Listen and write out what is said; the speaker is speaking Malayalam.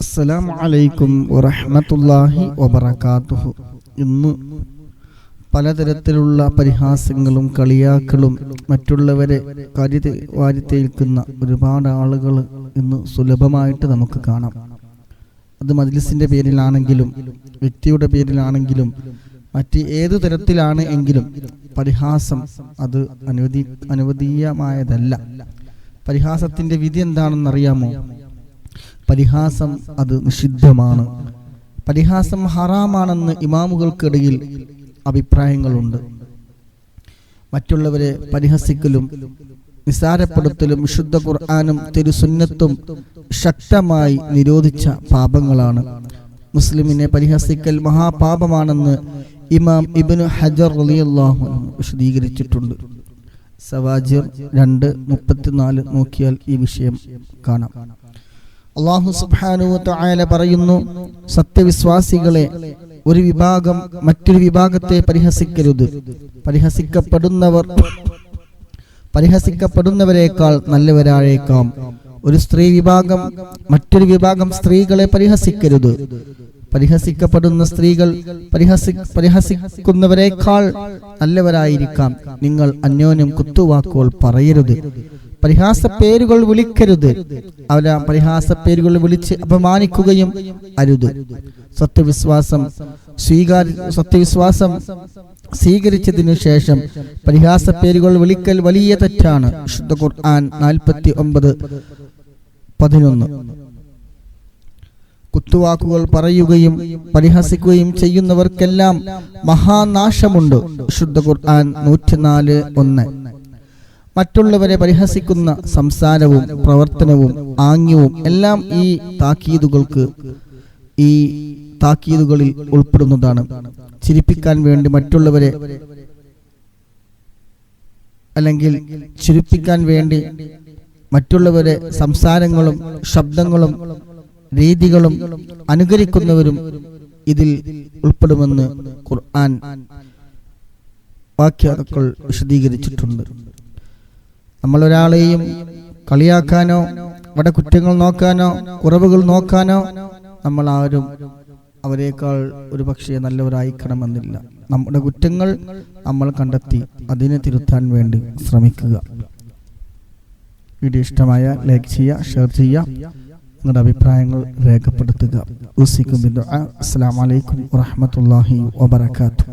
അസ്സലാമു അലൈക്കും വറഹ്മത്തുള്ളാഹി വബറകാതുഹു. ഇന്ന് പലതരത്തിലുള്ള പരിഹാസങ്ങളും കളിയാക്കളും മറ്റുള്ളവരെ കരുതി വാരിത്തേൽക്കുന്ന ഒരുപാട് ആളുകൾ ഇന്ന് സുലഭമായിട്ട് നമുക്ക് കാണാം. അത് മജ്ലിസിന്റെ പേരിലാണെങ്കിലും വ്യക്തിയുടെ പേരിലാണെങ്കിലും മറ്റ് ഏതു തരത്തിലാണ് എങ്കിലും പരിഹാസം അത് അനുവദി അനുവദീയമായതല്ല. പരിഹാസത്തിന്റെ വിധി എന്താണെന്നറിയാമോ? പരിഹാസം അത് നിഷിദ്ധമാണ്. പരിഹാസം ഹറാമാണെന്ന് ഇമാമുകൾക്കിടയിൽ അഭിപ്രായങ്ങളുണ്ട്. മറ്റുള്ളവരെ പരിഹസിക്കലും നിസാരപ്പെടുത്തലും വിശുദ്ധ ഖുർആാനും തിരുസുന്നത്തും ശക്തമായി നിരോധിച്ച പാപങ്ങളാണ്. മുസ്ലിമിനെ പരിഹസിക്കൽ മഹാപാപമാണെന്ന് ഇമാം ഇബ്നു ഹജർ അൻഹു വിശദീകരിച്ചിട്ടുണ്ട്. സവാജിർ രണ്ട് മുപ്പത്തിനാല് നോക്കിയാൽ ഈ വിഷയം കാണാം. അള്ളാഹു സുബ്ഹാനഹു തആല പറയുന്നു സത്യവിശ്വാസികളെ ഒരു വിഭാഗം മറ്റൊരു വിഭാഗത്തെ പരിഹസിക്കരുത്. പരിഹസിക്കപ്പെടുന്നവർ പരിഹസിക്കപ്പെടുന്നവരെക്കാൾ നല്ലവരായേക്കാം. ഒരു സ്ത്രീ വിഭാഗം മറ്റൊരു വിഭാഗം സ്ത്രീകളെ പരിഹസിക്കരുത്. പരിഹസിക്കപ്പെടുന്ന സ്ത്രീകൾ പരിഹസി പരിഹസിക്കുന്നവരെക്കാൾ നല്ലവരായിരിക്കാം. നിങ്ങൾ അന്യോന്യം കുത്തുവാക്കുകൾ പറയരുത്. പരിഹാസ പേരുകൾ വിളിക്കരുത്. അവരാ പരിഹാസ പേരുകൾ വിളിച്ച് അപമാനിക്കുകയും അരുത്. സത്യവിശ്വാസം സ്വീകാര സത്യവിശ്വാസം സ്വീകരിച്ചതിനു ശേഷം പരിഹാസ പേരുകൾ വിളിക്കൽ വലിയ തെറ്റാണ്. ശുദ്ധ ഖുർആൻ നാൽപ്പത്തി ഒമ്പത് പതിനൊന്ന്. കുത്തുവാക്കുകൾ പറയുകയും പരിഹസിക്കുകയും ചെയ്യുന്നവർക്കെല്ലാം മഹാനാശമുണ്ട്. ശുദ്ധ ഖുർആൻ നൂറ്റിനാല് ഒന്ന്. മറ്റുള്ളവരെ പരിഹസിക്കുന്ന സംസാരവും പ്രവർത്തനവും ആംഗ്യവും എല്ലാം ഈ താക്കീതുകൾക്ക് ഈ താക്കീതുകളിൽ ഉൾപ്പെടുന്നതാണ്. ചിരിപ്പിക്കാൻ വേണ്ടി മറ്റുള്ളവരെ അല്ലെങ്കിൽ ചിരിപ്പിക്കാൻ വേണ്ടി മറ്റുള്ളവരെ സംസാരങ്ങളും ശബ്ദങ്ങളും രീതികളും അനുകരിക്കുന്നവരും ഇതിൽ ഉൾപ്പെടുമെന്ന് ഖുർആൻ വാക്യാക്കൾ വിശദീകരിച്ചിട്ടുണ്ട്. നമ്മൾ ഒരാളെയും കളിയാക്കാനോ അവിടെ കുറ്റങ്ങൾ നോക്കാനോ കുറവുകൾ നോക്കാനോ നമ്മൾ ആരും അവരെക്കാൾ ഒരു പക്ഷേ നല്ലവരായിക്കണമെന്നില്ല. നമ്മുടെ കുറ്റങ്ങൾ നമ്മൾ കണ്ടെത്തി അതിനെ തിരുത്താൻ വേണ്ടി ശ്രമിക്കുക. വീഡിയോ ഇഷ്ടമായ ലൈക്ക് ചെയ്യുക ഷെയർ ചെയ്യുക നിങ്ങളുടെ അഭിപ്രായങ്ങൾ രേഖപ്പെടുത്തുക. അസ്സാം വലൈക്കും വാഹമത്തല്ലാഹി വാബർക്കാത്തു